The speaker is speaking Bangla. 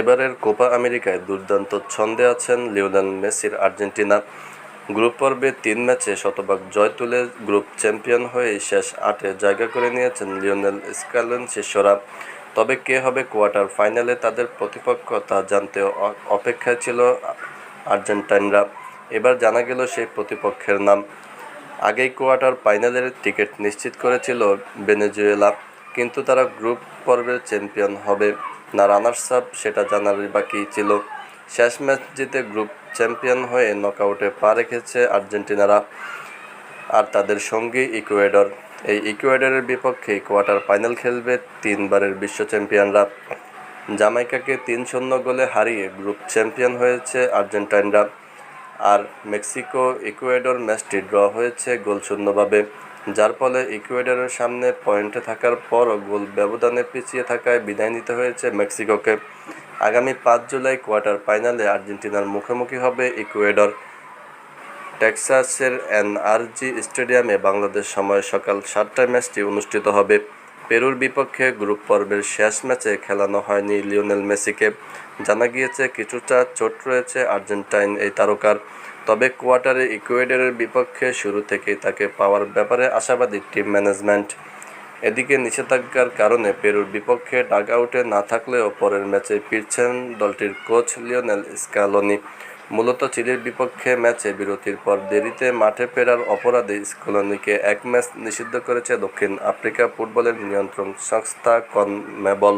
এবারের কোপা আমেরিকায় দুর্দান্ত ছন্দে আছেন লিওনেল মেসির আর্জেন্টিনা। গ্রুপ পর্বে তিন ম্যাচে শতভাগ জয় তুলে গ্রুপ চ্যাম্পিয়ন হয়ে শেষ আটে জায়গা করে নিয়েছেন লিওনেল স্কালেন শিষ্যরা তবে কে হবে কোয়ার্টার ফাইনালে তাদের প্রতিপক্ষ তা জানতে অপেক্ষায় ছিল আর্জেন্টাইনরা। এবার জানা গেল সেই প্রতিপক্ষের নাম। আগেই কোয়ার্টার ফাইনালের টিকিট নিশ্চিত করেছিল ভেনেজুয়েলা, কিন্তু তারা গ্রুপ পর্বের চ্যাম্পিয়ন হবে। না রানার্স আপ সেটা জানারই বাকি ছিল। শেষ ম্যাচ জিতে গ্রুপ চ্যাম্পিয়ন হয়ে নকআউটে পা রেখেছে আর্জেন্টিনারা আর তাদের সঙ্গী ইকুয়েডর। এই ইকুয়েডরের বিপক্ষে কোয়ার্টার ফাইনাল খেলবে তিনবারের বিশ্ব চ্যাম্পিয়নরা। জামাইকাকে তিন শূন্য গোলে হারিয়ে গ্রুপ চ্যাম্পিয়ন হয়েছে আর্জেন্টাইনরা। আর মেক্সিকো ইকুয়েডর ম্যাচটি ড্র হয়েছে গোলশূন্যভাবে যার ফলে ইকুয়েডরের সামনে পয়েন্টে থাকার পরও গোল ব্যবধানে পিছিয়ে থাকায় বিদায় নিতে হয়েছে মেক্সিকোকে। আগামী পাঁচ জুলাই কোয়ার্টার ফাইনালে আর্জেন্টিনার মুখোমুখি হবে ইকুয়েডর। টেক্সাসের এনআরজি স্টেডিয়ামে বাংলাদেশ সময় সকাল সাতটায় ম্যাচটি অনুষ্ঠিত হবে। পেরুর বিপক্ষে গ্রুপ পর্বের শেষ ম্যাচে খেলানো হয়নি লিওনেল মেসিকে। জানা গিয়েছে, কিছুটা চোট রয়েছে আর্জেন্টাইন এই তারকার। তবে কোয়ার্টারে ইকুয়েডরের বিপক্ষে শুরু থেকেই তাকে পাওয়ার ব্যাপারে আশাবাদী টিম ম্যানেজমেন্ট। এদিকে নিষেধাজ্ঞার কারণে পেরুর বিপক্ষে ডাগ আউটে না থাকলেও পরের ম্যাচে ফিরছেন দলটির কোচ লিওনেল স্কালোনি। মূলত চিলির বিপক্ষে ম্যাচে বিরতির পর দেরিতে মাঠে ফেরার অপরাধে স্কলোনিকে এক ম্যাচ নিষিদ্ধ করেছে দক্ষিণ আফ্রিকা ফুটবলের নিয়ন্ত্রণ সংস্থা কনমেবল।